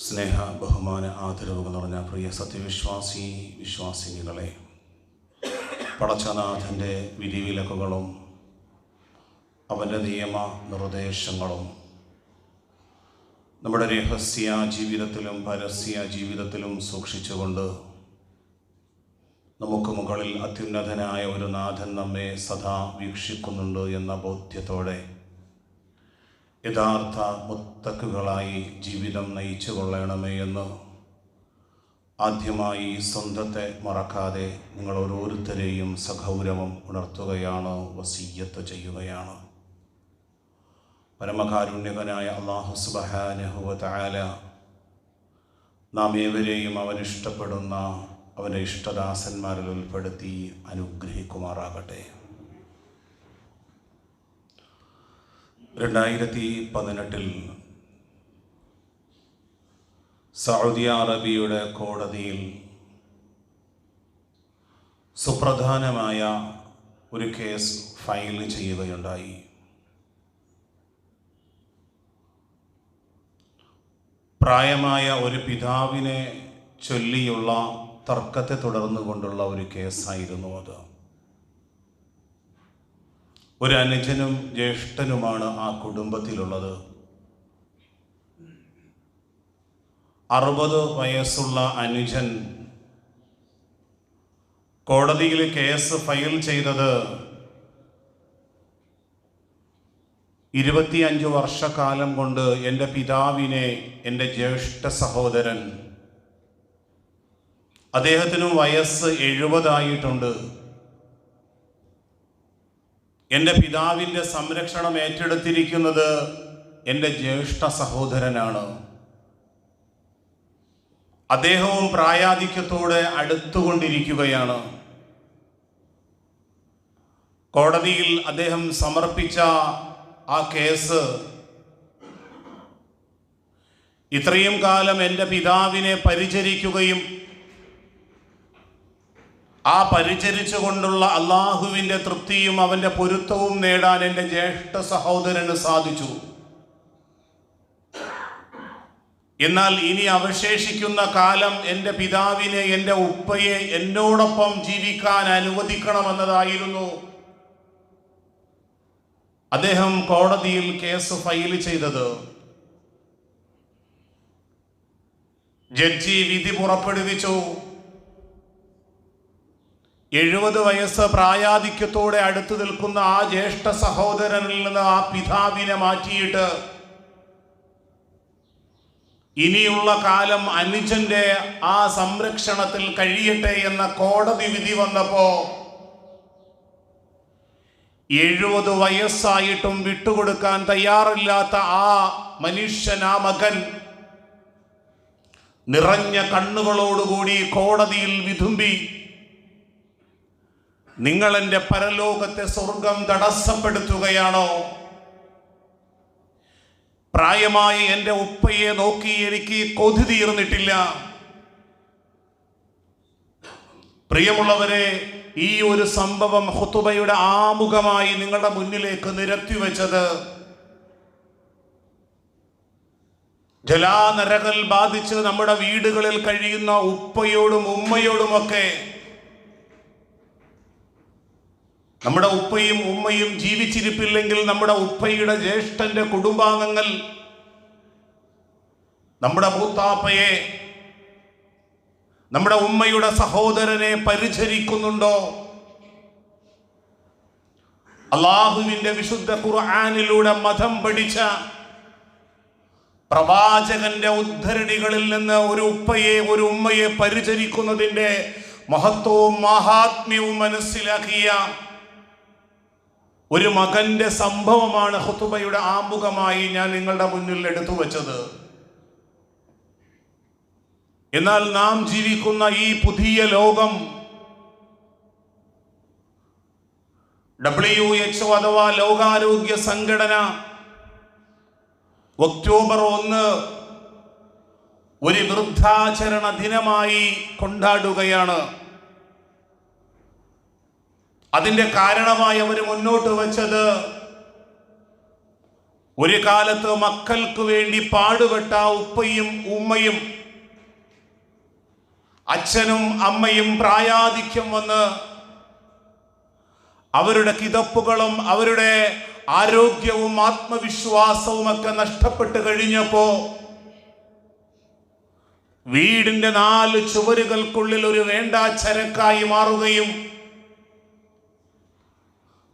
സ്നേഹ ബഹുമാന ആദരവുകൾ നിറഞ്ഞ പ്രിയ സത്യവിശ്വാസി വിശ്വാസിനികളെ പടച്ചനാഥന്റെ വിധിവിലക്കുകളും അവന്റെ നിയമ നിർദ്ദേശങ്ങളും നമ്മുടെ രഹസ്യ ജീവിതത്തിലും പരസ്യ ജീവിതത്തിലും സൂക്ഷിച്ചുകൊണ്ട് നമുക്ക് മുകളിൽ അത്യുന്നതനായ ഒരു നാഥൻ നമ്മെ സദാ വീക്ഷിക്കുന്നുണ്ട് എന്ന ബോധ്യത്തോടെ യഥാർത്ഥ മുത്തക്കുകളായി ജീവിതം നയിച്ചു കൊള്ളണമേ എന്ന് ആദ്യമായി സ്വന്തത്തെ മറക്കാതെ നിങ്ങൾ ഓരോരുത്തരെയും സഗൗരവം ഉണർത്തുകയാണ് വസീയത്ത് ചെയ്യുകയാണ്. പരമകാരുണ്യകനായ അള്ളാഹു സുബഹാനഹുവല നാം ഏവരെയും അവൻ ഇഷ്ടപ്പെടുന്ന അവന്റെ ഇഷ്ടദാസന്മാരിൽ ഉൾപ്പെടുത്തി അനുഗ്രഹിക്കുമാറാകട്ടെ. രണ്ടായിരത്തി പതിനെട്ടിൽ സൗദി അറേബ്യയുടെ കോടതിയിൽ സുപ്രധാനമായ ഒരു കേസ് ഫയൽ ചെയ്യുകയുണ്ടായി. പ്രായമായ ഒരു പിതാവിനെ ചൊല്ലിയുള്ള തർക്കത്തെ തുടർന്നുകൊണ്ടുള്ള ഒരു കേസായിരുന്നു അത്. ഒരു അനുജനും ജ്യേഷ്ഠനുമാണ് ആ കുടുംബത്തിലുള്ളത്. അറുപത് വയസ്സുള്ള അനുജൻ കോടതിയിൽ കേസ് ഫയൽ ചെയ്തത് ഇരുപത്തിയഞ്ച് വർഷക്കാലം കൊണ്ട് എന്റെ പിതാവിനെ എന്റെ ജ്യേഷ്ഠ സഹോദരൻ. അദ്ദേഹത്തിനും വയസ്സ് എഴുപതായിട്ടുണ്ട്. എന്റെ പിതാവിന്റെ സംരക്ഷണം ഏറ്റെടുത്തിരിക്കുന്നത് എന്റെ ജ്യേഷ്ഠ സഹോദരനാണ്. അദ്ദേഹവും പ്രായാധിക്യത്തോടെ അടുത്തുകൊണ്ടിരിക്കുകയാണ്. കോടതിയിൽ അദ്ദേഹം സമർപ്പിച്ച ആ കേസ് ഇത്രയും കാലം എന്റെ പിതാവിനെ പരിചരിക്കുകയും ആ പരിചരിച്ചുകൊണ്ടുള്ള അള്ളാഹുവിന്റെ തൃപ്തിയും അവന്റെ പൊരുത്തവും നേടാൻ എന്റെ ജ്യേഷ്ഠ സഹോദരന് സാധിച്ചു. എന്നാൽ ഇനി അവശേഷിക്കുന്ന കാലം എന്റെ പിതാവിനെ എന്റെ ഉപ്പയെ എന്നോടൊപ്പം ജീവിക്കാൻ അനുവദിക്കണമെന്നതായിരുന്നു. അദ്ദേഹം കോടതിയിൽ കേസ് ഫയൽ ചെയ്തത്. ജഡ്ജി വിധി പുറപ്പെടുവിച്ചു. എഴുപത് വയസ്സ് പ്രായാധിക്യത്തോടെ അടുത്തു നിൽക്കുന്ന ആ ജ്യേഷ്ഠ സഹോദരനിൽ നിന്ന് ആ പിതാവിനെ മാറ്റിയിട്ട് ഇനിയുള്ള കാലം അനുജന്റെ ആ സംരക്ഷണത്തിൽ കഴിയട്ടെ എന്ന കോടതി വിധി വന്നപ്പോ എഴുപത് വയസ്സായിട്ടും വിട്ടുകൊടുക്കാൻ തയ്യാറില്ലാത്ത ആ മനുഷ്യൻ ആ മകൻ നിറഞ്ഞ കണ്ണുകളോടുകൂടി കോടതിയിൽ വിതുമ്പി നിങ്ങൾ എന്റെ പരലോകത്തെ സ്വർഗം തടസ്സപ്പെടുത്തുകയാണോ? പ്രായമായി എന്റെ ഉപ്പയെ നോക്കി എനിക്ക് കൊതി തീർന്നിട്ടില്ല. പ്രിയമുള്ളവരെ ഈ ഒരു സംഭവം ഹുത്തുബയുടെ ആമുഖമായി നിങ്ങളുടെ മുന്നിലേക്ക് നിരത്തി വെച്ചത് ജലാനരകൽ ബാധിച്ച് നമ്മുടെ വീടുകളിൽ കഴിയുന്ന ഉപ്പയോടും ഉമ്മയോടുമൊക്കെ നമ്മുടെ ഉപ്പയും ഉമ്മയും ജീവിച്ചിരിപ്പില്ലെങ്കിൽ നമ്മുടെ ഉപ്പയുടെ ജ്യേഷ്ഠന്റെ കുടുംബാംഗങ്ങൾ നമ്മുടെ മൂത്താപ്പയെ നമ്മുടെ ഉമ്മയുടെ സഹോദരനെ പരിചരിക്കുന്നുണ്ടോ? അള്ളാഹുവിന്റെ വിശുദ്ധ ഖുർആാനിലൂടെ മതം പഠിച്ച പ്രവാചകന്റെ ഉദ്ധരണികളിൽ നിന്ന് ഒരു ഉപ്പയെ ഒരു ഉമ്മയെ പരിചരിക്കുന്നതിന്റെ മഹത്വവും മഹാത്മ്യവും മനസ്സിലാക്കിയ ഒരു മകന്റെ സംഭവമാണ് ഹുത്തുബയുടെ ആമുഖമായി ഞാൻ നിങ്ങളുടെ മുന്നിൽ എടുത്തു വച്ചത്. എന്നാൽ നാം ജീവിക്കുന്ന ഈ പുതിയ ലോകം ഡബ്ല്യു എച്ച് അഥവാ ലോകാരോഗ്യ സംഘടന ഒക്ടോബർ ഒന്ന് ഒരു വൃദ്ധാചരണ ദിനമായി കൊണ്ടാടുകയാണ്. അതിന്റെ കാരണമായി അവർ മുന്നോട്ട് വച്ചത് ഒരു കാലത്ത് മക്കൾക്ക് വേണ്ടി പാടുപെട്ട ഉപ്പയും ഉമ്മയും അച്ഛനും അമ്മയും പ്രായാധിക്യം വന്ന് അവരുടെ കിതപ്പുകളും അവരുടെ ആരോഗ്യവും ആത്മവിശ്വാസവും ഒക്കെ നഷ്ടപ്പെട്ട് കഴിഞ്ഞപ്പോ വീടിന്റെ നാല് ചുവരുകൾക്കുള്ളിൽ ഒരു വേണ്ടാച്ചരക്കായി മാറുകയും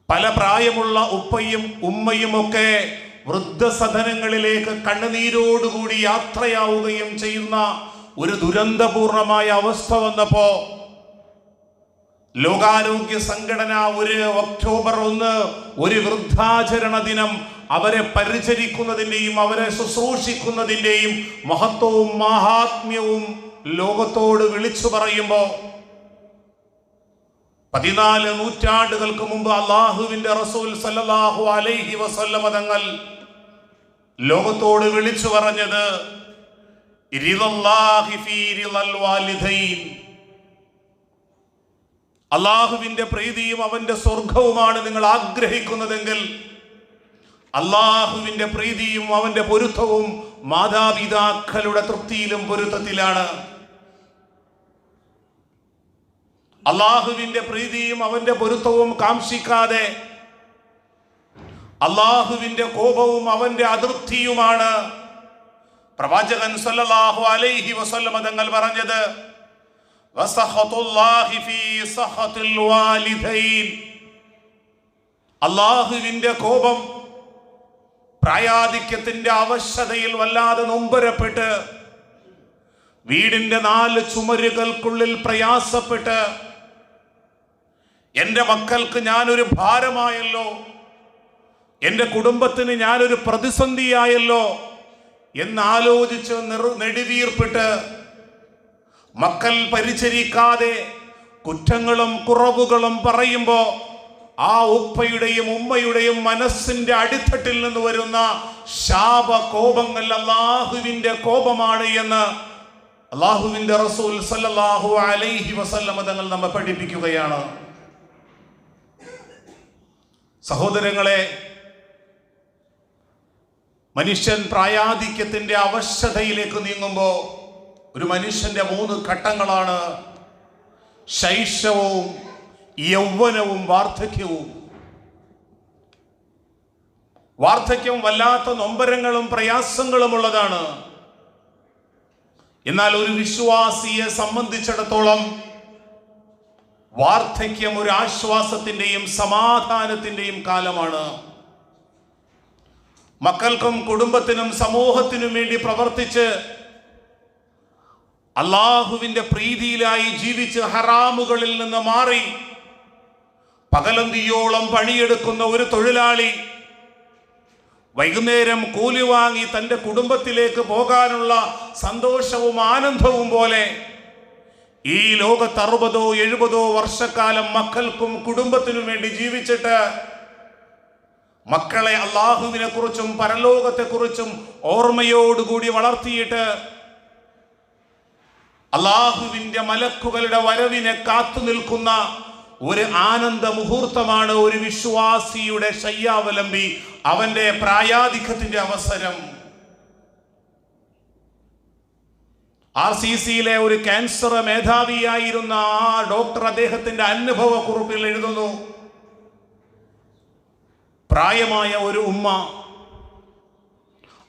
പല പ്രായമുള്ള ഉപ്പയും ഉമ്മയും ഒക്കെ വൃദ്ധസദനങ്ങളിലേക്ക് കണ്ണുനീരോടുകൂടി യാത്രയാവുകയും ചെയ്യുന്ന ഒരു ദുരന്തപൂർണമായ അവസ്ഥ വന്നപ്പോ ലോകാരോഗ്യ സംഘടന ഒരു ഒക്ടോബർ ഒന്ന് ഒരു വൃദ്ധാചരണ ദിനം അവരെ പരിചരിക്കുന്നതിന്റെയും അവരെ ശുശ്രൂഷിക്കുന്നതിന്റെയും മഹത്വവും മഹാത്മ്യവും ലോകത്തോട് വിളിച്ചു പറയുമ്പോൾ പതിനാല് നൂറ്റാണ്ടുകൾക്ക് മുമ്പ് അള്ളാഹുവിന്റെ റസൂൽ സല്ലാഹു അലൈഹി വസല്ലമ തങ്ങൾ ലോകത്തോട് വിളിച്ചു പറഞ്ഞത്. അള്ളാഹുവിന്റെ പ്രീതിയും അവന്റെ സ്വർഗവുമാണ് നിങ്ങൾ ആഗ്രഹിക്കുന്നതെങ്കിൽ അള്ളാഹുവിന്റെ പ്രീതിയും അവന്റെ പൊരുത്തവും മാതാപിതാക്കളുടെ തൃപ്തിയിലും പൊരുത്തത്തിലാണ് അള്ളാഹുവിന്റെ പ്രീതിയും അവന്റെ പൊരുത്തവും കാംക്ഷിക്കാതെ അള്ളാഹുവിന്റെ കോപവും അവന്റെ അതൃപ്തിയുമാണ് പ്രവാചകൻ സല്ലല്ലാഹു അലൈഹി വസല്ലമ തങ്ങൾ പറഞ്ഞത്. അള്ളാഹുവിന്റെ കോപം പ്രായാധിക്യത്തിന്റെ അവശതയിൽ വല്ലാതെ നൊമ്പരപ്പെട്ട് വീടിന്റെ നാല് ചുമരുകൾക്കുള്ളിൽ പ്രയാസപ്പെട്ട് എന്റെ മക്കൾക്ക് ഞാനൊരു ഭാരമായല്ലോ. എന്റെ കുടുംബത്തിന് ഞാനൊരു പ്രതിസന്ധിയായല്ലോ എന്നാലോചിച്ച് നിറു നെടുവീർപ്പിട്ട് മക്കൾ പരിചരിക്കാതെ കുറ്റങ്ങളും കുറവുകളും പറയുമ്പോൾ ആ ഉപ്പയുടെയും ഉമ്മയുടെയും മനസ്സിന്റെ അടിത്തട്ടിൽ നിന്ന് വരുന്ന ശാപ കോപങ്ങൾ അള്ളാഹുവിന്റെ കോപമാണ് എന്ന് അള്ളാഹുവിന്റെ റസൂൽ സല്ലല്ലാഹു അലൈഹി വസല്ലമ തങ്ങൾ നമ്മെ പഠിപ്പിക്കുകയാണ്. സഹോദരങ്ങളെ മനുഷ്യൻ പ്രായാധിക്യത്തിന്റെ അവശതയിലേക്ക് നീങ്ങുമ്പോൾ ഒരു മനുഷ്യന്റെ മൂന്ന് ഘട്ടങ്ങളാണ് ശൈശവവും യൗവനവും വാർദ്ധക്യവും. വാർദ്ധക്യം വല്ലാത്ത നൊമ്പരങ്ങളും പ്രയാസങ്ങളും ഉള്ളതാണ്. എന്നാൽ ഒരു വിശ്വാസിയെ സംബന്ധിച്ചിടത്തോളം വാർദ്ധക്യം ഒരു ആശ്വാസത്തിന്റെയും സമാധാനത്തിന്റെയും കാലമാണ്. മക്കൾക്കും കുടുംബത്തിനും സമൂഹത്തിനും വേണ്ടി പ്രവർത്തിച്ച് അള്ളാഹുവിന്റെ പ്രീതിയിലായി ജീവിച്ച് ഹറാമുകളിൽ നിന്ന് മാറി പകലന്തിയോളം പണിയെടുക്കുന്ന ഒരു തൊഴിലാളി വൈകുന്നേരം കൂലി വാങ്ങി തന്റെ കുടുംബത്തിലേക്ക് പോകാനുള്ള സന്തോഷവും ആനന്ദവും പോലെ ഈ ലോകത്ത് അറുപതോ എഴുപതോ വർഷക്കാലം മക്കൾക്കും കുടുംബത്തിനും വേണ്ടി ജീവിച്ചിട്ട് മക്കളെ അള്ളാഹുവിനെ കുറിച്ചും പരലോകത്തെക്കുറിച്ചും ഓർമ്മയോടുകൂടി വളർത്തിയിട്ട് അള്ളാഹുവിന്റെ മലക്കുകളുടെ വരവിനെ കാത്തു നിൽക്കുന്ന ഒരു ആനന്ദ മുഹൂർത്തമാണ് ഒരു വിശ്വാസിയുടെ ശയ്യാവലംബി അവന്റെ പ്രായാധിക്യത്തിന്റെ അവസരം. ആർ സി സിയിലെ ഒരു ക്യാൻസർ മേധാവിയായിരുന്ന ആ ഡോക്ടർ അദ്ദേഹത്തിന്റെ അനുഭവ കുറിപ്പിൽ എഴുതുന്നു. പ്രായമായ ഒരു ഉമ്മ.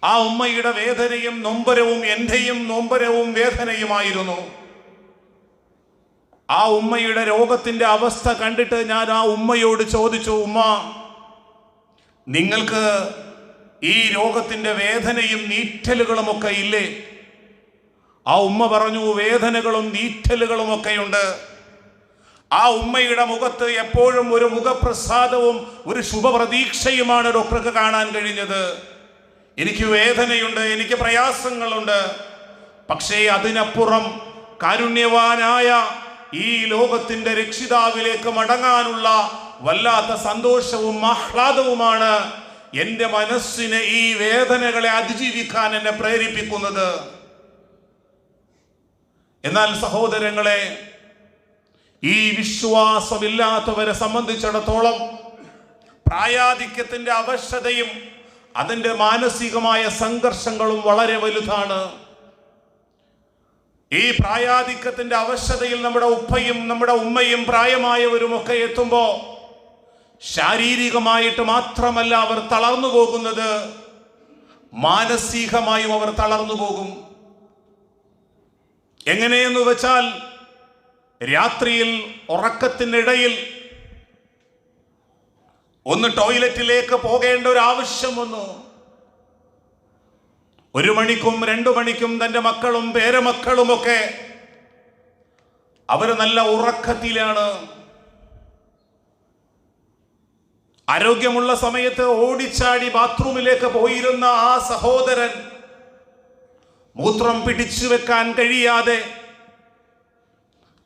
ആ ഉമ്മയുടെ വേദനയും നൊമ്പരവും എന്റെയും നൊമ്പരവും വേദനയുമായിരുന്നു. ആ ഉമ്മയുടെ രോഗത്തിന്റെ അവസ്ഥ കണ്ടിട്ട് ഞാൻ ആ ഉമ്മയോട് ചോദിച്ചു ഉമ്മ നിങ്ങൾക്ക് ഈ രോഗത്തിന്റെ വേദനയും നീറ്റലുകളുമൊക്കെ ഇല്ലേ? ആ ഉമ്മ പറഞ്ഞു വേദനകളും നീറ്റലുകളും ഒക്കെയുണ്ട്. ആ ഉമ്മയുടെ മുഖത്ത് എപ്പോഴും ഒരു മുഖപ്രസാദവും ഒരു ശുഭപ്രതീക്ഷയുമാണ് ഡോക്ടർക്ക് കാണാൻ കഴിഞ്ഞത്. എനിക്ക് വേദനയുണ്ട് എനിക്ക് പ്രയാസങ്ങളുണ്ട്. പക്ഷേ അതിനപ്പുറം കാരുണ്യവാനായ ഈ ലോകത്തിന്റെ രക്ഷിതാവിലേക്ക് മടങ്ങാനുള്ള വല്ലാത്ത സന്തോഷവും ആഹ്ലാദവുമാണ് എന്റെ മനസ്സിനെ ഈ വേദനകളെ അതിജീവിക്കാൻ എന്നെ പ്രേരിപ്പിക്കുന്നത്. എന്നാൽ സഹോദരങ്ങളെ ഈ വിശ്വാസമില്ലാത്തവരെ സംബന്ധിച്ചിടത്തോളം പ്രായാധിക്യത്തിന്റെ അവശതയും അതിന്റെ മാനസികമായ സംഘർഷങ്ങളും വളരെ വലുതാണ്. ഈ പ്രായാധിക്യത്തിന്റെ അവശതയിൽ നമ്മുടെ ഉപ്പയും നമ്മുടെ ഉമ്മയും പ്രായമായവരും ഒക്കെ എത്തുമ്പോൾ ശാരീരികമായിട്ട് മാത്രമല്ല അവർ തളർന്നു പോകുന്നത് മാനസികമായും അവർ തളർന്നു പോകും. എങ്ങനെയെന്ന് വെച്ചാൽ രാത്രിയിൽ ഉറക്കത്തിനിടയിൽ ഒന്ന് ടോയ്ലറ്റിലേക്ക് പോകേണ്ട ഒരു ആവശ്യം വന്നു. ഒരു മണിക്കും രണ്ടു മണിക്കും തന്റെ മക്കളും പേരമക്കളുമൊക്കെ അവർ നല്ല ഉറക്കത്തിലാണ്. ആരോഗ്യമുള്ള സമയത്ത് ഓടിച്ചാടി ബാത്റൂമിലേക്ക് പോയിരുന്ന ആ സഹോദരൻ മൂത്രം പിടിച്ചു വെക്കാൻ കഴിയാതെ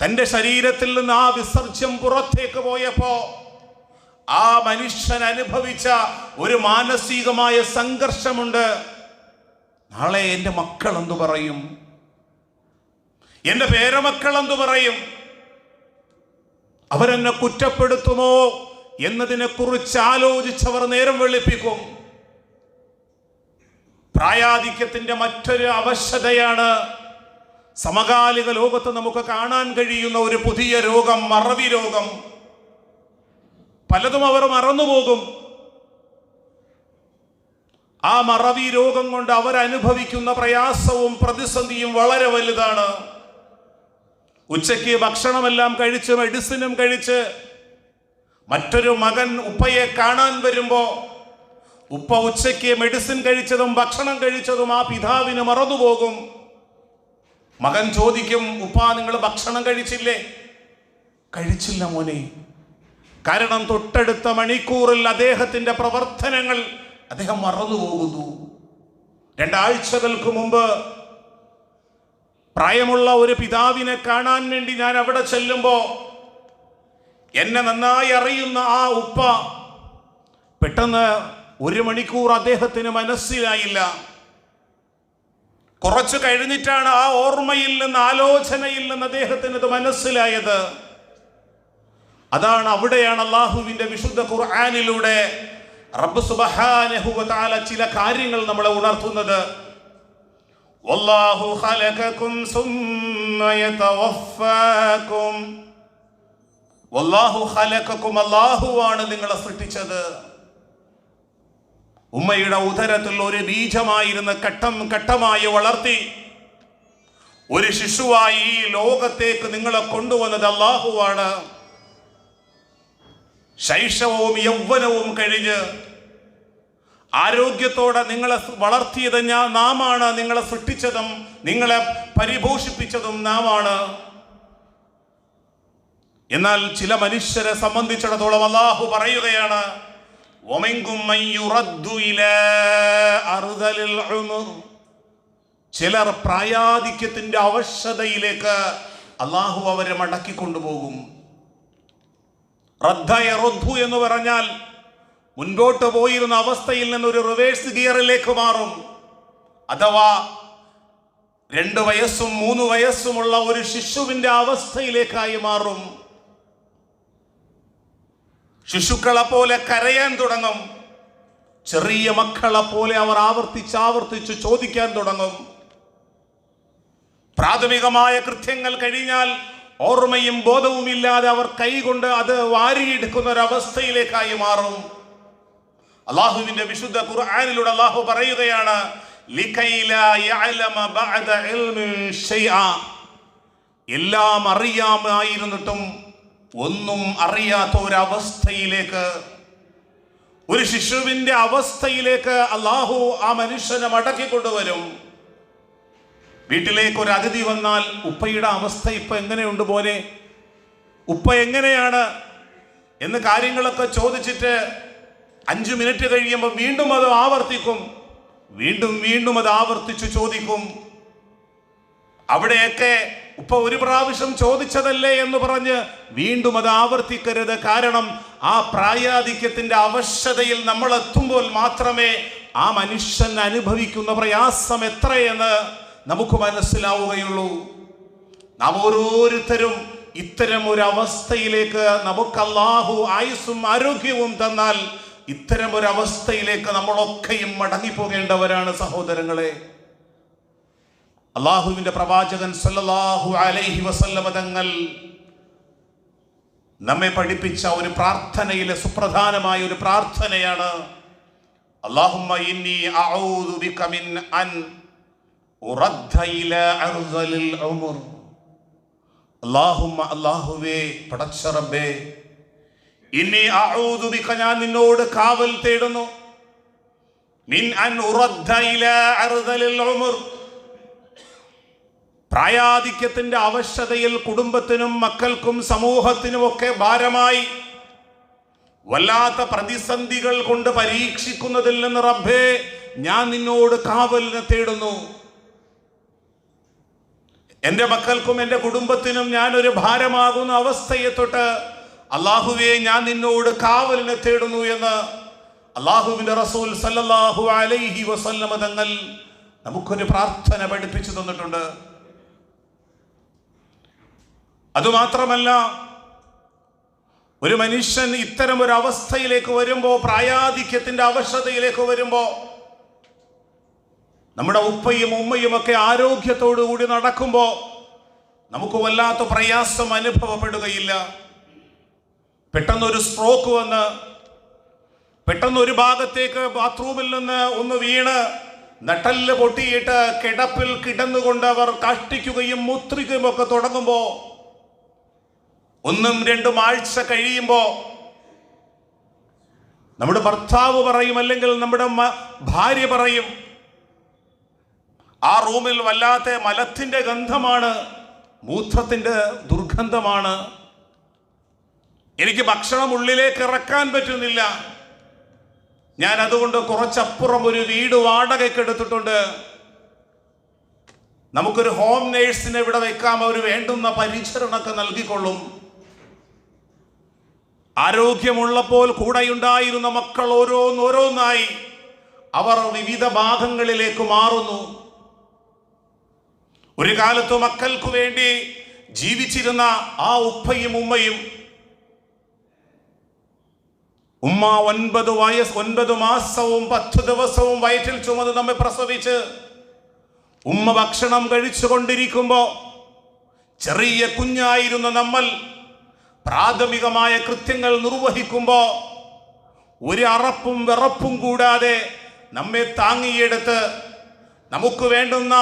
തന്റെ ശരീരത്തിൽ നിന്ന് ആ വിസർജ്യം പുറത്തേക്ക് പോയപ്പോ ആ മനുഷ്യൻ അനുഭവിച്ച ഒരു മാനസികമായ സംഘർഷമുണ്ട്. നാളെ എന്റെ മക്കൾ എന്തു പറയും? എന്റെ പേരമക്കൾ എന്തു പറയും? അവരെന്നെ കുറ്റപ്പെടുത്തുമോ എന്നതിനെക്കുറിച്ച് ആലോചിച്ചവർ നേരം വെള്ളിപ്പിക്കും പ്രായാധിക്യത്തിന്റെ മറ്റൊരു അവശതയാണ് സമകാലിക ലോകത്ത് നമുക്ക് കാണാൻ കഴിയുന്ന ഒരു പുതിയ രോഗം മറവി രോഗം. പലതും അവർ മറന്നുപോകും ആ മറവി രോഗം കൊണ്ട് അവരനുഭവിക്കുന്ന പ്രയാസവും പ്രതിസന്ധിയും വളരെ വലുതാണ്. ഉച്ചയ്ക്ക് ഭക്ഷണമെല്ലാം കഴിച്ച് മെഡിസിനും കഴിച്ച് മറ്റൊരു മകൻ ഉപ്പയെ കാണാൻ വരുമ്പോ ഉപ്പ ഉച്ചയ്ക്ക് മെഡിസിൻ കഴിച്ചതും ഭക്ഷണം കഴിച്ചതും ആ പിതാവിന് മറന്നുപോകും. മകൻ ചോദിക്കും ഉപ്പ നിങ്ങൾ ഭക്ഷണം കഴിച്ചില്ലേ? കഴിച്ചില്ല മോനെ. കാരണം തൊട്ടടുത്ത മണിക്കൂറിൽ അദ്ദേഹത്തിന്റെ പ്രവർത്തനങ്ങൾ അദ്ദേഹം മറന്നുപോകുന്നു. രണ്ടാഴ്ചകൾക്ക് മുമ്പ് പ്രായമുള്ള ഒരു പിതാവിനെ കാണാൻ വേണ്ടി ഞാൻ അവിടെ ചെല്ലുമ്പോൾ എന്നെ നന്നായി അറിയുന്ന ആ ഉപ്പ പെട്ടെന്ന് ഒരു മണിക്കൂർ അദ്ദേഹത്തിന് മനസ്സിലായില്ല. കുറച്ച് കഴിഞ്ഞിട്ടാണ് ആ ഓർമ്മയിൽ നിന്ന് ആലോചനയിൽ നിന്ന് അദ്ദേഹത്തിന് ഇത് മനസ്സിലായത്. അതാണ് അവിടെയാണ് അള്ളാഹുവിന്റെ വിശുദ്ധ ഖുർആാനിലൂടെ റബ്ബ് സുബ്ഹാനഹു വ തആല ചില കാര്യങ്ങൾ നമ്മളെ ഉണർത്തുന്നത്. വല്ലാഹു ഖലഖകും വല്ലാഹു അല്ലാഹുവാണ് നിങ്ങളെ സൃഷ്ടിച്ചത്. ഉമ്മയുടെ ഉദരത്തിൽ ഒരു ബീജമായിരുന്ന ഘട്ടം ഘട്ടമായി വളർത്തി ഒരു ശിശുവായി ഈ ലോകത്തേക്ക് നിങ്ങളെ കൊണ്ടുവന്നത് അള്ളാഹുവാണ് ശൈശവവും യൗവനവും കഴിഞ്ഞ് ആരോഗ്യത്തോടെ നിങ്ങളെ വളർത്തിയത് ഞാൻ നാമാണ് നിങ്ങളെ സൃഷ്ടിച്ചതും നിങ്ങളെ പരിപോഷിപ്പിച്ചതും നാമാണ്. എന്നാൽ ചില മനുഷ്യരെ സംബന്ധിച്ചിടത്തോളം അള്ളാഹു പറയുകയാണ് ചിലർ പ്രായാധിക്യത്തിന്റെ അവശതയിലേക്ക് അള്ളാഹു അവരെ മടക്കി കൊണ്ടുപോകും. റദ്ദ യറുദ്ദു എന്ന് പറഞ്ഞാൽ മുൻപോട്ട് പോയിരുന്ന അവസ്ഥയിൽ നിന്ന് ഒരു റിവേഴ്സ് ഗിയറിലേക്ക് മാറും. അഥവാ രണ്ട് വയസ്സും മൂന്ന് വയസ്സുമുള്ള ഒരു ശിശുവിന്റെ അവസ്ഥയിലേക്കായി മാറും. ശിശുക്കളെ പോലെ കരയാൻ തുടങ്ങും. ചെറിയ മക്കളെ പോലെ അവർ ആവർത്തിച്ച് ആവർത്തിച്ച് ചോദിക്കാൻ തുടങ്ങും. പ്രാഥമികമായ കൃത്യങ്ങൾ കഴിഞ്ഞാൽ ഓർമ്മയും ബോധവും ഇല്ലാതെ അവർ കൈകൊണ്ട് അത് വാരിയെടുക്കുന്ന ഒരു അവസ്ഥയിലേക്കായി മാറും. അള്ളാഹുവിന്റെ വിശുദ്ധ ഖുർആാനിലൂടെ അള്ളാഹു പറയുകയാണ്. എല്ലാം അറിയാമായിരുന്നിട്ടും ഒന്നും അറിയാത്ത ഒരവസ്ഥയിലേക്ക് ഒരു ശിശുവിന്റെ അവസ്ഥയിലേക്ക് അള്ളാഹു ആ മനുഷ്യനെ മടക്കി കൊണ്ടുവരും. വീട്ടിലേക്ക് ഒരു അതിഥി വന്നാൽ ഉപ്പയുടെ അവസ്ഥ ഇപ്പൊ എങ്ങനെയുണ്ട് പോലെ ഉപ്പ എങ്ങനെയാണ്? എന്ന് കാര്യങ്ങളൊക്കെ ചോദിച്ചിട്ട് അഞ്ചു മിനിറ്റ് കഴിയുമ്പോൾ വീണ്ടും അത് ആവർത്തിക്കും. വീണ്ടും വീണ്ടും അത് ആവർത്തിച്ചു ചോദിക്കും. അവിടെയൊക്കെ ഉപ്പ ഒരു പ്രാവശ്യം ചോദിച്ചതല്ലേ എന്ന് പറഞ്ഞ് വീണ്ടും അത് ആവർത്തിക്കരുത്. കാരണം ആ പ്രായാധിക്യത്തിന്റെ അവശതയിൽ നമ്മൾ എത്തുമ്പോൾ മാത്രമേ ആ മനുഷ്യൻ അനുഭവിക്കുന്ന പ്രയാസം എത്രയെന്ന് നമുക്ക് മനസ്സിലാവുകയുള്ളൂ. നാം ഓരോരുത്തരും ഇത്തരം ഒരു അവസ്ഥയിലേക്ക് നമുക്ക് അള്ളാഹു ആയുസ്സും ആരോഗ്യവും തന്നാൽ ഇത്തരം ഒരു അവസ്ഥയിലേക്ക് നമ്മളൊക്കെയും മടങ്ങിപ്പോകേണ്ടവരാണ് സഹോദരങ്ങളെ. അള്ളാഹുവിന്റെ പ്രവാചകൻ സല്ലല്ലാഹു അലൈഹി വസല്ലമ തങ്ങൾ നമ്മെ പഠിപ്പിച്ച ഒരു പ്രാർത്ഥനയിലെ സുപ്രധാനമായ ഒരു പ്രാർത്ഥനയാണ്. അല്ലാഹുമ്മ ഇന്നി അഊദു ബിക മിൻ ഉമർ. പടച്ച റബ്ബേ ഇന്നി അഊദു ബിക ഞാൻ നിന്നോട് കാവൽ തേടുന്നു. ഉമർ. പ്രായാധിക്യത്തിന്റെ അവശതയിൽ കുടുംബത്തിനും മക്കൾക്കും സമൂഹത്തിനുമൊക്കെ ഭാരമായി വല്ലാത്ത പ്രതിസന്ധികൾ കൊണ്ട് പരീക്ഷിക്കുന്നതിൽ നിന്ന് റബ്ബേ ഞാൻ നിന്നോട് കാവലിനെ തേടുന്നു. എന്റെ മക്കൾക്കും എന്റെ കുടുംബത്തിനും ഞാൻ ഒരു ഭാരമാകുന്ന അവസ്ഥയെ തൊട്ട് അള്ളാഹുവെ ഞാൻ നിന്നോട് കാവലിനെ തേടുന്നു എന്ന് അള്ളാഹുവിന്റെ റസൂൽ സല്ലല്ലാഹു അലൈഹി വസല്ലമ തങ്ങൾ നമുക്കൊരു പ്രാർത്ഥന പഠിപ്പിച്ചു തന്നിട്ടുണ്ട്. അതുമാത്രമല്ല ഒരു മനുഷ്യൻ ഇത്തരം ഒരു അവസ്ഥയിലേക്ക് വരുമ്പോൾ പ്രായാധിക്യത്തിന്റെ അവശതയിലേക്ക് വരുമ്പോൾ നമ്മുടെ ഉപ്പയും ഉമ്മയും ഒക്കെ ആരോഗ്യത്തോടു കൂടി നടക്കുമ്പോൾ നമുക്ക് വല്ലാത്ത പ്രയാസം അനുഭവപ്പെടുകയില്ല. പെട്ടെന്നൊരു സ്ട്രോക്ക് വന്ന് പെട്ടെന്ന് ഒരു ഭാഗത്തേക്ക് ബാത്റൂമിൽ നിന്ന് ഒന്ന് വീണ് നട്ടൽ പൊട്ടിയിട്ട് കിടപ്പിൽ കിടന്നുകൊണ്ട് അവർ കാഷ്ടിക്കുകയും മുത്രിക്കുകയും ഒക്കെ തുടങ്ങുമ്പോൾ ഒന്നും രണ്ടും ആഴ്ച കഴിയുമ്പോൾ നമ്മുടെ ഭർത്താവ് പറയും അല്ലെങ്കിൽ നമ്മുടെ ഭാര്യ പറയും ആ റൂമിൽ വല്ലാത്ത മലത്തിന്റെ ഗന്ധമാണ് മൂത്രത്തിന്റെ ദുർഗന്ധമാണ്. എനിക്ക് ഭക്ഷണം ഉള്ളിലേക്ക് ഇറക്കാൻ പറ്റുന്നില്ല. ഞാൻ അതുകൊണ്ട് കുറച്ചപ്പുറം ഒരു വീട് വാടകയ്ക്ക് എടുത്തിട്ടുണ്ട്. നമുക്കൊരു ഹോം നേഴ്സിനെ ഇവിടെ വെക്കാം അവർ വേണ്ടുന്ന പരിചരണമൊക്കെ നൽകിക്കൊള്ളും. ആരോഗ്യമുള്ളപ്പോൾ കൂടെയുണ്ടായിരുന്ന മക്കൾ ഓരോന്നോരോന്നായി അവർ വിവിധ ഭാഗങ്ങളിലേക്ക് മാറുന്നു. ഒരു കാലത്ത് മക്കൾക്ക് വേണ്ടി ജീവിച്ചിരുന്ന ആ ഉപ്പയും ഉമ്മയും ഉമ്മ ഒൻപത് വയസ്സ് ഒൻപത് മാസവും പത്ത് ദിവസവും വയറ്റിൽ ചുമന്ന് നമ്മെ പ്രസവിച്ച് ഉമ്മ ഭക്ഷണം കഴിച്ചുകൊണ്ടിരിക്കുമ്പോൾ ചെറിയ കുഞ്ഞായിരുന്ന നമ്മൾ പ്രാഥമികമായ കൃത്യങ്ങൾ നിർവഹിക്കുമ്പോൾ ഒരു അറപ്പും വിറപ്പും കൂടാതെ നമ്മെ താങ്ങിയെടുത്ത് നമുക്ക് വേണ്ടുന്ന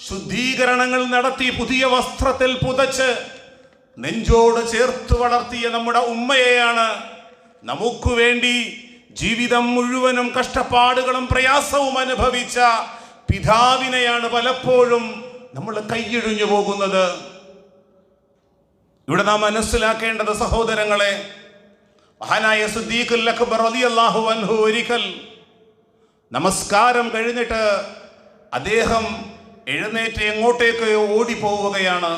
ശുദ്ധീകരണങ്ങൾ നടത്തി പുതിയ വസ്ത്രത്തിൽ പുതച്ച് നെഞ്ചോട് ചേർത്ത് വളർത്തിയ നമ്മുടെ ഉമ്മയെയാണ് നമുക്ക് വേണ്ടി ജീവിതം മുഴുവനും കഷ്ടപ്പാടുകളും പ്രയാസവും അനുഭവിച്ച പിതാവിനെയാണ് പലപ്പോഴും നമ്മൾ കൈയിഴിഞ്ഞു പോകുന്നത്. ഇവിടെ നാം മനസ്സിലാക്കേണ്ടത് സഹോദരങ്ങളെ മഹാനായ സിദ്ദീഖുൽ അക്ബർ റളിയല്ലാഹു അൻഹു ഒരിക്കൽ നമസ്കാരം കഴിഞ്ഞിട്ട് അദ്ദേഹം എഴുന്നേറ്റ് എങ്ങോട്ടേക്ക് ഓടിപ്പോവുകയാണ്.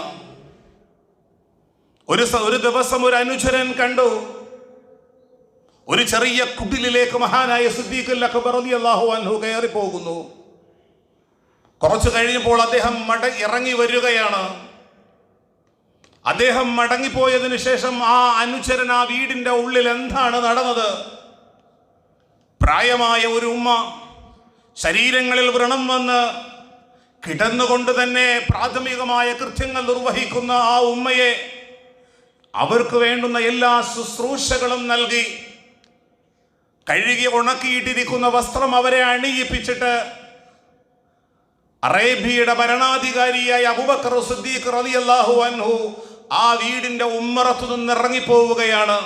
ഒരു ഒരു ദിവസം ഒരു അനുചരൻ കണ്ടു. ഒരു ചെറിയ കുടിലിലേക്ക് മഹാനായ സിദ്ദീഖുൽ അക്ബർ റളിയല്ലാഹു അൻഹു കയറി പോകുന്നു കുറച്ചു കഴിഞ്ഞപ്പോൾ അദ്ദേഹം മട ഇറങ്ങി വരികയാണ്. അദ്ദേഹം മടങ്ങിപ്പോയതിനു ശേഷം ആ അനുചരൻ ആ വീടിന്റെ ഉള്ളിൽ എന്താണ് നടന്നത്? പ്രായമായ ഒരു ഉമ്മ ശരീരങ്ങളിൽ വ്രണം വന്ന് കിടന്നുകൊണ്ട് തന്നെ പ്രാഥമികമായ കൃത്യങ്ങൾ നിർവഹിക്കുന്ന ആ ഉമ്മയെ അവർക്ക് വേണ്ടുന്ന എല്ലാ ശുശ്രൂഷകളും നൽകി കഴുകി ഉണക്കിയിട്ടിരിക്കുന്ന വസ്ത്രം അവരെ അണിയിപ്പിച്ചിട്ട് അറേബ്യയുടെ ഭരണാധികാരിയായ അബുബക്കർ സിദ്ദീഖ് റളിയല്ലാഹു അൻഹു ആ വീടിന്റെ ഉമ്മറത്തു നിന്ന് ഇറങ്ങിപ്പോവുകയാണ്.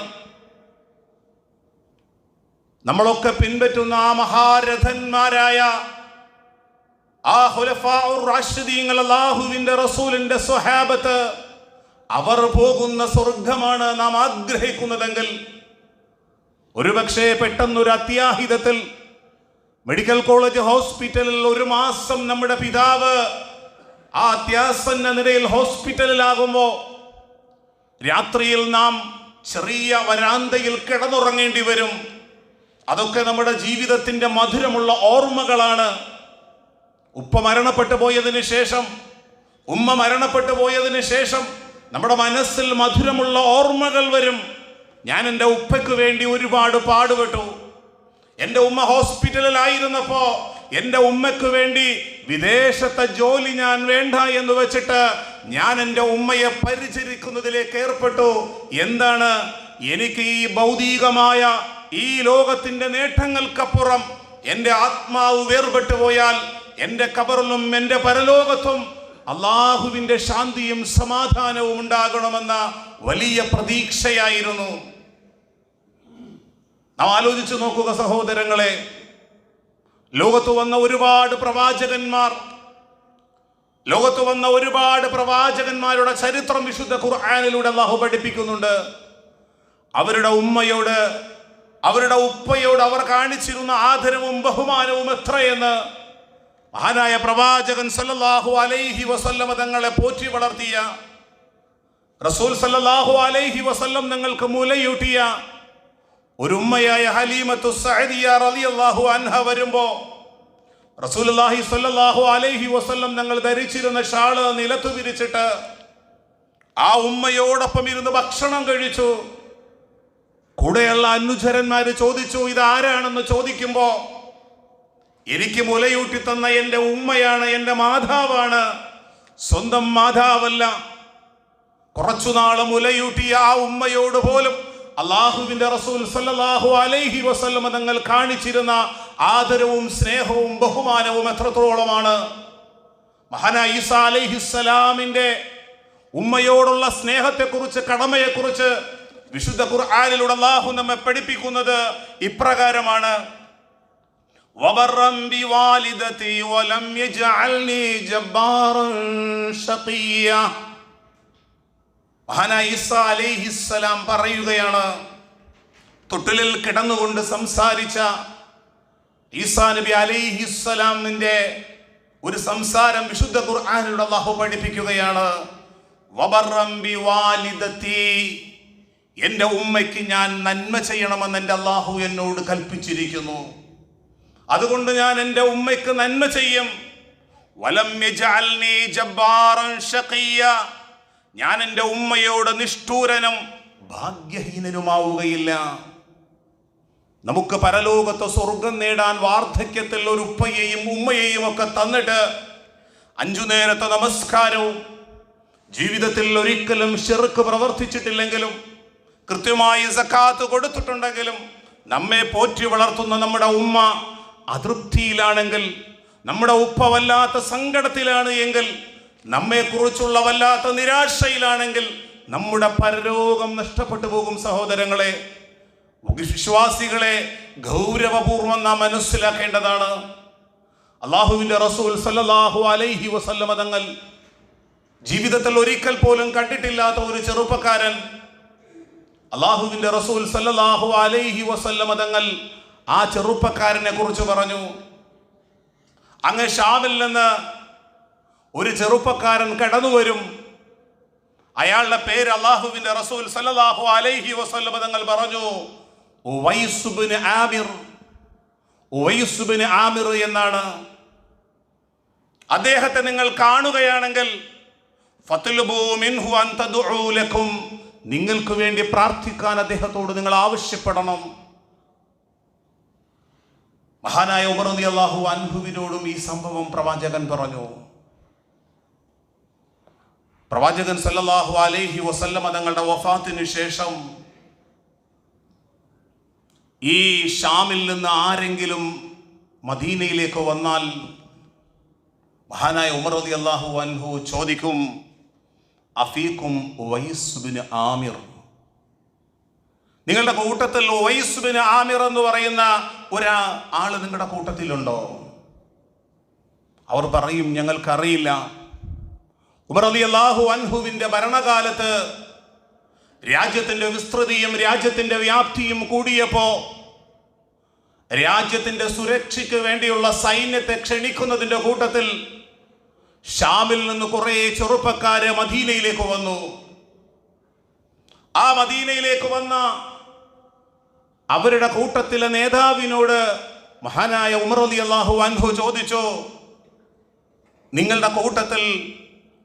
നമ്മളൊക്കെ പിൻപറ്റുന്ന ആ മഹാരഥന്മാരായ ആ അല്ലാഹുവിന്റെ റസൂലിന്റെ സ്വഹാബത്ത് അവർ പോകുന്ന സ്വർഗമാണ് നാം ആഗ്രഹിക്കുന്നതെങ്കിൽ ഒരുപക്ഷെ പെട്ടെന്നൊരു അത്യാഹിതത്തിൽ മെഡിക്കൽ കോളേജ് ഹോസ്പിറ്റലിൽ ഒരു മാസം നമ്മുടെ പിതാവ് ആ അത്യാസന്ന നിലയിൽ ഹോസ്പിറ്റലിലാകുമ്പോൾ രാത്രിയിൽ നാം ചെറിയ വരാന്തയിൽ കിടന്നുറങ്ങേണ്ടി വരും. അതൊക്കെ നമ്മുടെ ജീവിതത്തിന്റെ മധുരമുള്ള ഓർമ്മകളാണ്. ഉപ്പ മരണപ്പെട്ടു പോയതിനു ശേഷം ഉമ്മ മരണപ്പെട്ടു പോയതിനു ശേഷം നമ്മുടെ മനസ്സിൽ മധുരമുള്ള ഓർമ്മകൾ വരും. ഞാൻ എന്റെ ഉപ്പയ്ക്ക് വേണ്ടി ഒരുപാട് പാടുപെട്ടു. എന്റെ ഉമ്മ ഹോസ്പിറ്റലിലായിരുന്നപ്പോൾ എന്റെ ഉമ്മയ്ക്ക് വേണ്ടി വിദേശത്തെ ജോലി ഞാൻ വേണ്ട എന്ന് വെച്ചിട്ട് ഞാൻ എന്റെ ഉമ്മയെ പരിചരിക്കുന്നതിലേക്ക് ഏർപ്പെട്ടു. എന്താണ്? എനിക്ക് ഈ ഭൗതികമായ ഈ ലോകത്തിന്റെ നേട്ടങ്ങൾക്കപ്പുറം എന്റെ ആത്മാവ് വേർപെട്ടു പോയാൽ എന്റെ കബറിലും എന്റെ പരലോകത്തും അള്ളാഹുവിന്റെ ശാന്തിയും സമാധാനവും ഉണ്ടാകണമെന്ന വലിയ പ്രതീക്ഷയായിരുന്നു. നാം ആലോചിച്ചു നോക്കുക സഹോദരങ്ങളെ ലോകത്ത് വന്ന ഒരുപാട് പ്രവാചകന്മാർ ലോകത്ത് വന്ന ഒരുപാട് പ്രവാചകന്മാരുടെ ചരിത്രം വിശുദ്ധ ഖുർആാനിലൂടെ അള്ളാഹു പഠിപ്പിക്കുന്നുണ്ട്. അവരുടെ ഉമ്മയോട് അവരുടെ ഉപ്പയോട് അവർ കാണിച്ചിരുന്ന ആദരവും ബഹുമാനവും എത്രയെന്ന് മഹാനായ പ്രവാചകൻ സല്ലല്ലാഹു അലൈഹി വസല്ലമ തങ്ങളെ പോറ്റി വളർത്തിയ റസൂൽ സല്ലല്ലാഹു അലൈഹി വസല്ലം നിങ്ങൾക്ക് മുലയൂട്ടിയ ഒരു ഉമ്മയായ ഹലീമത്തു സഅദിയ റളിയല്ലാഹു അൻഹ വരുമ്പോ റസൂലുള്ളാഹി സ്വല്ലല്ലാഹു അലൈഹി വസല്ലം ഞങ്ങൾ ധരിച്ചിരുന്ന ഷാൾ നിലത്തു വിരിച്ചിട്ട് ആ ഉമ്മയോടൊപ്പം ഇരുന്ന് ഭക്ഷണം കഴിച്ചു. കൂടെയുള്ള അനുചരന്മാര് ചോദിച്ചു ഇത് ആരാണെന്ന് ചോദിക്കുമ്പോ എനിക്ക് മുലയൂട്ടി തന്ന എന്റെ ഉമ്മയാണ് എന്റെ മാതാവാണ്. സ്വന്തം മാതാവല്ല. കുറച്ചുനാൾ മുലയൂട്ടിയ ആ ഉമ്മയോട് പോലും അള്ളാഹുവിന്റെ റസൂൽ സല്ലാഹു അലൈഹി വസല്ലം തങ്ങൾ കാണിച്ചിരുന്ന ആദരവും സ്നേഹവും ബഹുമാനവും എത്രത്തോളമാണ്? മഹാനായ ഈസ അലൈഹിസ്സലാമിന്റെ ഉമ്മയോടുള്ള സ്നേഹത്തെക്കുറിച്ച് കടമയെക്കുറിച്ച് വിശുദ്ധ ഖുർആാനിലൂടെ അള്ളാഹു നമ്മെ പഠിപ്പിക്കുന്നത് ഇപ്രകാരമാണ്. പറയുകയാണ് തൊട്ടിലിൽ കിടന്നുകൊണ്ട് സംസാരിച്ച ഈസാ നബി അലൈഹിസ്സലാമിന്റെ ഒരു സംസാരം വിശുദ്ധ ഖുർആനിലൂടെ അള്ളാഹു പഠിപ്പിക്കുകയാണ്. എന്റെ ഉമ്മയ്ക്ക് ഞാൻ നന്മ ചെയ്യണമെന്ന് എന്റെ അള്ളാഹു എന്നോട് കൽപ്പിച്ചിരിക്കുന്നു. അതുകൊണ്ട് ഞാൻ എന്റെ ഉമ്മയ്ക്ക് നന്മ ചെയ്യും. വലം ഞാൻ എന്റെ ഉമ്മയോട് നിഷ്ഠൂരനും ഭാഗ്യഹീനനുമാവുകയില്ല. നമുക്ക് പരലോകത്ത് സ്വർഗം നേടാൻ വാർദ്ധക്യത്തിൽ ഒരു ഉപ്പയെയും ഉമ്മയെയും ഒക്കെ തന്നിട്ട് അഞ്ചു നേരത്തെ നമസ്കാരവും ജീവിതത്തിൽ ഒരിക്കലും ഷെറുക്ക് പ്രവർത്തിച്ചിട്ടില്ലെങ്കിലും കൃത്യമായി സക്കാത്ത് കൊടുത്തിട്ടുണ്ടെങ്കിലും നമ്മെ പോറ്റി വളർത്തുന്ന നമ്മുടെ ഉമ്മ അതൃപ്തിയിലാണെങ്കിൽ നമ്മുടെ ഉപ്പ വല്ലാത്ത സങ്കടത്തിലാണ് എങ്കിൽ നമ്മെക്കുറിച്ചുള്ള വല്ലാത്ത നിരാശയിലാണെങ്കിൽ നമ്മുടെ പരലോകം നഷ്ടപ്പെട്ടു പോകും സഹോദരങ്ങളെ. വിശ്വാസികളെ ഗൗരവപൂർവം നാം മനസ്സിലാക്കേണ്ടതാണ്. അള്ളാഹുവിന്റെ റസൂൽ സല്ലാഹു അലൈഹി വസല്ലമ തങ്ങൾ ജീവിതത്തിൽ ഒരിക്കൽ പോലും കണ്ടിട്ടില്ലാത്ത ഒരു ചെറുപ്പക്കാരൻ അള്ളാഹുവിന്റെ റസൂൽ സല്ലാഹു അലൈഹി വസല്ലമ തങ്ങൾ ആ ചെറുപ്പക്കാരനെ കുറിച്ച് പറഞ്ഞു. അങ്ങ് ഷാമിൽ നിന്ന് ഒരു ചെറുപ്പക്കാരൻ കടന്നു വരും. അയാളുടെ പേര് അള്ളാഹുവിന്റെ റസൂൽ സല്ലാഹു അലൈഹി വസല്ലമ തങ്ങൾ പറഞ്ഞു. ആമിർ. ആമിർ എന്നാണ്. അദ്ദേഹത്തെ നിങ്ങൾ കാണുകയാണെങ്കിൽ നിങ്ങൾക്ക് വേണ്ടി പ്രാർത്ഥിക്കാൻ അദ്ദേഹത്തോട് നിങ്ങൾ ആവശ്യപ്പെടണം. മഹാനായ ഉമർ അള്ളാഹു അൻഹുവിനോടും ഈ സംഭവം പ്രവാചകൻ പറഞ്ഞു. പ്രവാചകൻ സല്ലല്ലാഹു അലൈഹി വസല്ലമ തങ്ങളുടെ വഫാത്തിന് ശേഷം ഈ ഷാമിൽ നിന്ന് ആരെങ്കിലും മദീനയിലേക്ക് വന്നാൽ മഹാനായ ഉമർ അലി അള്ളാഹു അൻഹു ചോദിക്കും അഫീഖും വൈസുബിൻ ആമിർ? നിങ്ങളുടെ കൂട്ടത്തിൽ വൈസുബിൻ ആമിർ എന്ന് പറയുന്ന ഒരാ ആൾ നിങ്ങളുടെ കൂട്ടത്തിലുണ്ടോ? അവർ പറയും ഞങ്ങൾക്കറിയില്ല. ഉമർ അലി അള്ളാഹു അൻഹുവിന്റെ ഭരണകാലത്ത് രാജ്യത്തിന്റെ വിസ്തൃതിയും രാജ്യത്തിന്റെ വ്യാപ്തിയും കൂടിയപ്പോൾ രാജ്യത്തിന്റെ സുരക്ഷയ്ക്ക് വേണ്ടിയുള്ള സൈന്യത്തെ ക്ഷണിക്കുന്നതിന്റെ കൂട്ടത്തിൽ ഷാമിൽ നിന്ന് കുറേ ചെറുപ്പക്കാരെ മദീനയിലേക്ക് വന്നു. ആ മദീനയിലേക്ക് വന്ന അവരുടെ കൂട്ടത്തിലെ നേതാവിനോട് മഹാനായ ഉമർ അലി അള്ളാഹു അൻഹു ചോദിച്ചു നിങ്ങളുടെ കൂട്ടത്തിൽ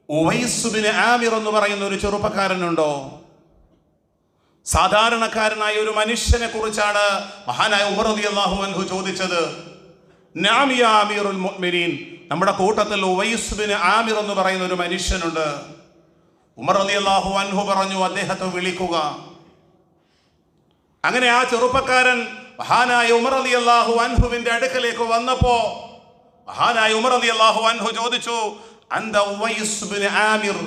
ഉവൈസുബിന് ആമിർ എന്ന് പറയുന്ന ഒരു ചെറുപ്പക്കാരനുണ്ടോ? സാധാരണക്കാരനായ ഒരു മനുഷ്യനെ കുറിച്ചാണ് മഹാനായ ഉമർ അലി അള്ളാഹു അൻഹു ചോദിച്ചത്. നമ്മുടെ കൂട്ടത്തിൽ ഉവൈസ് ബിൻ ആമിർ എന്ന് പറയുന്ന ഒരു മനുഷ്യനുണ്ട്. ഉമർ അലി അള്ളാഹു അൻഹു പറഞ്ഞു അദ്ദേഹത്തെ വിളിക്കുക. അങ്ങനെ ആ ചെറുപ്പക്കാരൻ മഹാനായ ഉമർ അലി അള്ളാഹു അൻഹുവിന്റെ അടുക്കലേക്ക് വന്നപ്പോ മഹാനായ ഉമർ അലി അള്ളാഹു അൻഹു ചോദിച്ചു അന്ത ആമിർ?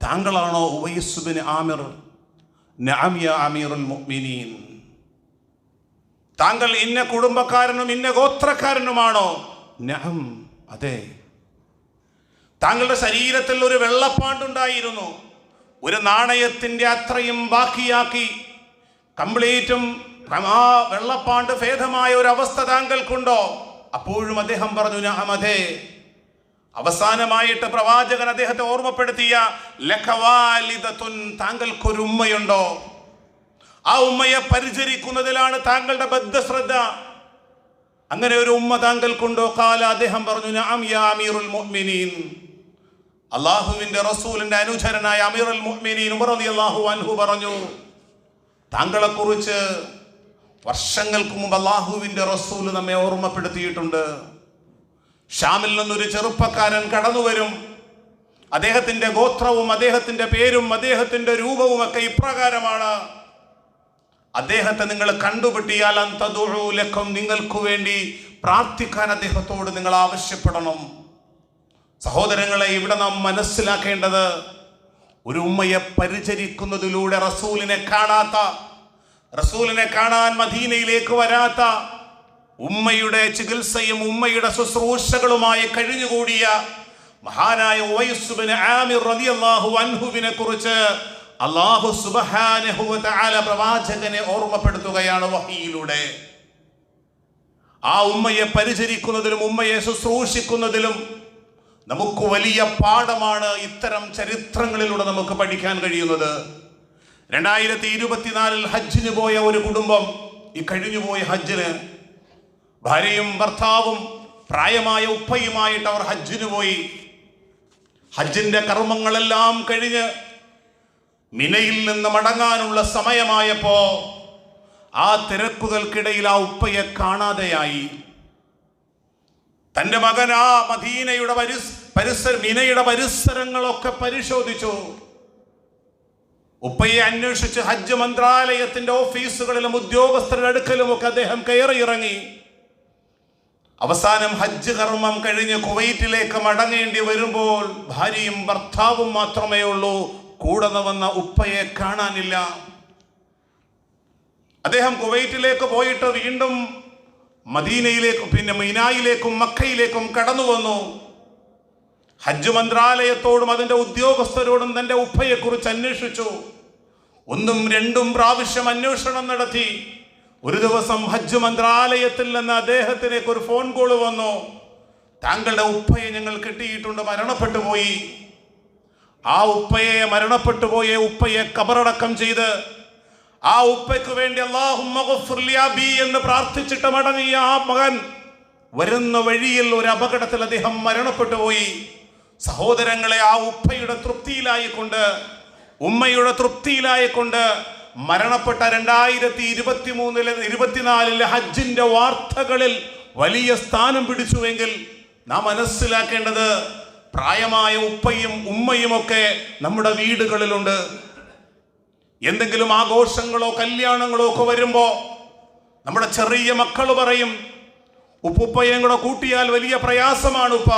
താങ്കളാണോ ഉവൈസ് ബിൻ ആമിർ? അമീറുൽ മുഅ്മിനീൻ. താങ്കൾ ഇന്ന കുടുംബക്കാരനും ഇന്ന ഗോത്രക്കാരനുമാണോ? നഹം അതെ. താങ്കളുടെ ശരീരത്തിൽ ഒരു വെള്ളപ്പാണ്ടുണ്ടായിരുന്നു. ഒരു നാണയത്തിന്റെ അത്രയും ബാക്കിയാക്കി കംപ്ലീറ്റും ആ വെള്ളപ്പാണ്ട് ഭേദമായ ഒരു അവസ്ഥ താങ്കൾക്കുണ്ടോ? അപ്പോഴും അദ്ദേഹം പറഞ്ഞു നഹം അതെ. അവസാനമായിട്ട് പ്രവാചകൻ അദ്ദേഹത്തെ ഓർമ്മപ്പെടുത്തിയ ലഖവാലിതത്തുൻ താങ്കൾക്കൊരു ഉമ്മയുണ്ടോ ആ ഉമ്മയെ പരിചരിക്കുന്നതിലാണ് താങ്കളുടെ ബദ്ധശ്രദ്ധ. അങ്ങനെ ഒരു ഉമ്മ താങ്കൾക്കുണ്ടോ? കാല അദ്ദേഹം പറഞ്ഞു മുഅ്മിനീൻ. അള്ളാഹുവിന്റെ റസൂലിന്റെ അനുചരനായ അമീറുൽ മുഅ്മിനീൻ ഉമർ റളിയല്ലാഹു അൻഹു പറഞ്ഞു താങ്കളെ കുറിച്ച് വർഷങ്ങൾക്ക് മുമ്പ് അള്ളാഹുവിന്റെ റസൂൽ നമ്മെ ഓർമ്മപ്പെടുത്തിയിട്ടുണ്ട്. ഷാമിൽ നിന്നൊരു ചെറുപ്പക്കാരൻ കടന്നു വരും. അദ്ദേഹത്തിന്റെ ഗോത്രവും അദ്ദേഹത്തിന്റെ പേരും അദ്ദേഹത്തിന്റെ രൂപവും ഒക്കെ ഇപ്രകാരമാണ്. അദ്ദേഹത്തെ നിങ്ങൾ കണ്ടുപിട്ടിയാൽ അന്തദുലക്കം നിങ്ങൾക്ക് വേണ്ടി പ്രാർത്ഥിക്കാൻ അദ്ദേഹത്തോട് നിങ്ങൾ ആവശ്യപ്പെടണം. സഹോദരങ്ങളെ ഇവിടെ നാം മനസ്സിലാക്കേണ്ടത് ഒരു ഉമ്മയെ പരിചരിക്കുന്നതിലൂടെ റസൂലിനെ കാണാത്ത റസൂലിനെ കാണാൻ മദീനയിലേക്ക് വരാത്ത ഉമ്മയുടെ ചികിത്സയും ഉമ്മയുടെ ശുശ്രൂഷകളുമായി കഴിഞ്ഞുകൂടിയ മഹാനായ ഉവൈസുബിന് അൻഹുവിനെ കുറിച്ച് അള്ളാഹു സുബഹാനഹുല പ്രവാചകനെ ഓർമ്മപ്പെടുത്തുകയാണ് വഹിയിലൂടെ. ആ ഉമ്മയെ പരിചരിക്കുന്നതിലും ഉമ്മയെ ശുശ്രൂഷിക്കുന്നതിലും നമുക്ക് വലിയ പാഠമാണ് ഇത്തരം ചരിത്രങ്ങളിലൂടെ നമുക്ക് പഠിക്കാൻ കഴിയുന്നത്. രണ്ടായിരത്തി ഇരുപത്തിനാലിൽ ഹജ്ജിന് പോയ ഒരു കുടുംബം ഈ കഴിഞ്ഞുപോയ ഹജ്ജിന് ഭാര്യയും ഭർത്താവും പ്രായമായ ഉപ്പയുമായിട്ട് അവർ ഹജ്ജിന് പോയി. ഹജ്ജിന്റെ കർമ്മങ്ങളെല്ലാം കഴിഞ്ഞ് മിനയിൽ നിന്ന് മടങ്ങാനുള്ള സമയമായപ്പോ ആ തിരക്കുകൾക്കിടയിൽ ആ ഉപ്പയെ കാണാതെയായി. തന്റെ മകൻ ആ മദീനയുടെ പരിസ് പരിസര മിനയുടെ പരിസരങ്ങളൊക്കെ പരിശോധിച്ചു. ഉപ്പയെ അന്വേഷിച്ച് ഹജ്ജ് മന്ത്രാലയത്തിന്റെ ഓഫീസുകളിലും ഉദ്യോഗസ്ഥരുടെ അടുക്കലും ഒക്കെ അദ്ദേഹം കയറി ഇറങ്ങി അവസാനം ഹജ്ജ് കർമ്മം കഴിഞ്ഞ് കുവൈറ്റിലേക്ക് മടങ്ങേണ്ടി വരുമ്പോൾ ഭാര്യയും ഭർത്താവും മാത്രമേ ഉള്ളൂ. കൂടെ വന്ന ഉപ്പയെ കാണാനില്ല. അദ്ദേഹം കുവൈറ്റിലേക്ക് പോയിട്ട് വീണ്ടും മദീനയിലേക്കും പിന്നെ മീനായിലേക്കും മക്കയിലേക്കും കടന്നു വന്നു. ഹജ്ജ് മന്ത്രാലയത്തോടും അതിന്റെ ഉദ്യോഗസ്ഥരോടും തന്റെ ഉപ്പയെക്കുറിച്ച് അന്വേഷിച്ചു. ഒന്നും രണ്ടും പ്രാവശ്യം അന്വേഷണം നടത്തി. ഒരു ദിവസം ഹജ്ജ് മന്ത്രാലയത്തിൽ നിന്ന് അദ്ദേഹത്തിലേക്ക് ഒരു ഫോൺ കോൾ വന്നു. താങ്കളുടെ ഉപ്പയെ ഞങ്ങൾ കിട്ടിയിട്ടുണ്ട് മരണപ്പെട്ടു പോയി. ആ ഉപ്പയെ മരണപ്പെട്ടു പോയ ഉപ്പയെ കബറടക്കം ചെയ്ത് ആ ഉപ്പയ്ക്ക് വേണ്ടി അള്ളാഹു എന്ന് പ്രാർത്ഥിച്ചിട്ട് മടങ്ങിയ ആ മകൻ വരുന്ന വഴിയിൽ ഒരു അപകടത്തിൽ അദ്ദേഹം മരണപ്പെട്ടു പോയി. സഹോദരങ്ങളെ ആ ഉപ്പയുടെ തൃപ്തിയിലായിക്കൊണ്ട് ഉമ്മയുടെ തൃപ്തിയിലായിക്കൊണ്ട് മരണപ്പെട്ട രണ്ടായിരത്തി ഇരുപത്തി മൂന്നിലെ ഇരുപത്തിനാലിലെ ഹജ്ജിന്റെ വാർത്തകളിൽ വലിയ സ്ഥാനം പിടിച്ചുവെങ്കിൽ നാം മനസ്സിലാക്കേണ്ടത് പ്രായമായ ഉപ്പയും ഉമ്മയും ഒക്കെ നമ്മുടെ വീടുകളിലുണ്ട്. എന്തെങ്കിലും ആഘോഷങ്ങളോ കല്യാണങ്ങളോ ഒക്കെ വരുമ്പോ നമ്മുടെ ചെറിയ മക്കൾ പറയും ഉപ്പുപ്പയും കൂടെ കൂട്ടിയാൽ വലിയ പ്രയാസമാണ് ഉപ്പ.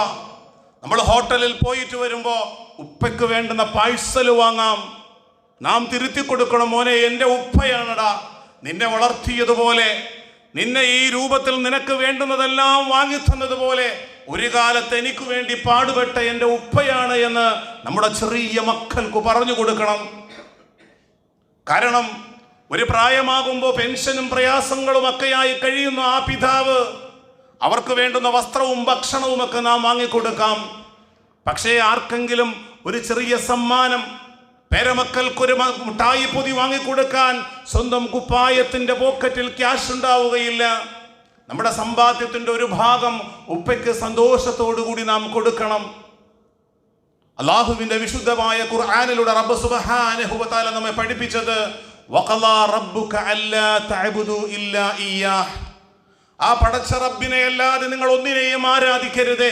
നമ്മൾ ഹോട്ടലിൽ പോയിട്ട് വരുമ്പോൾ ഉപ്പയ്ക്ക് വേണ്ടുന്ന പാഴ്സൽ വാങ്ങാം. നാം തിരുത്തി കൊടുക്കണം മോനെ എന്റെ ഉപ്പയാണടാ. നിന്നെ വളർത്തിയതുപോലെ നിന്നെ ഈ രൂപത്തിൽ നിനക്ക് വേണ്ടുന്നതെല്ലാം വാങ്ങിത്തന്നതുപോലെ ഒരു കാലത്ത് എനിക്ക് വേണ്ടി പാടുപെട്ട എന്റെ ഉപ്പയാണ് എന്ന് നമ്മുടെ ചെറിയ മക്കൾക്ക് പറഞ്ഞു കൊടുക്കണം. കാരണം ഒരു പ്രായമാകുമ്പോൾ പെൻഷനും പ്രയാസങ്ങളും ഒക്കെയായി കഴിയുന്ന ആ പിതാവ് അവർക്ക് വേണ്ടുന്ന വസ്ത്രവും ഭക്ഷണവും ഒക്കെ നാം വാങ്ങിക്കൊടുക്കാം. പക്ഷേ ആർക്കെങ്കിലും ഒരു ചെറിയ സമ്മാനം പേരമക്കൾക്കൊരു മിഠായി പൊതി വാങ്ങിക്കൊടുക്കാൻ സ്വന്തം കുപ്പായത്തിന്റെ പോക്കറ്റിൽ ക്യാഷ് ഉണ്ടാവുകയില്ല. നമ്മുടെ സമ്പാദ്യത്തിന്റെ ഒരു ഭാഗം ഉപ്പയ്ക്ക് കൂടി നാം കൊടുക്കണം. അള്ളാഹുവിന്റെ വിശുദ്ധമായ ഖുർആാനിലൂടെ റബ്ബ് സുബ്ഹാനഹു വ നമ്മെ പഠിപ്പിച്ചത് ആ പടച്ച റബ്ബിനെ അല്ലാതെ നിങ്ങൾ ഒന്നിനെയും ആരാധിക്കരുതേ.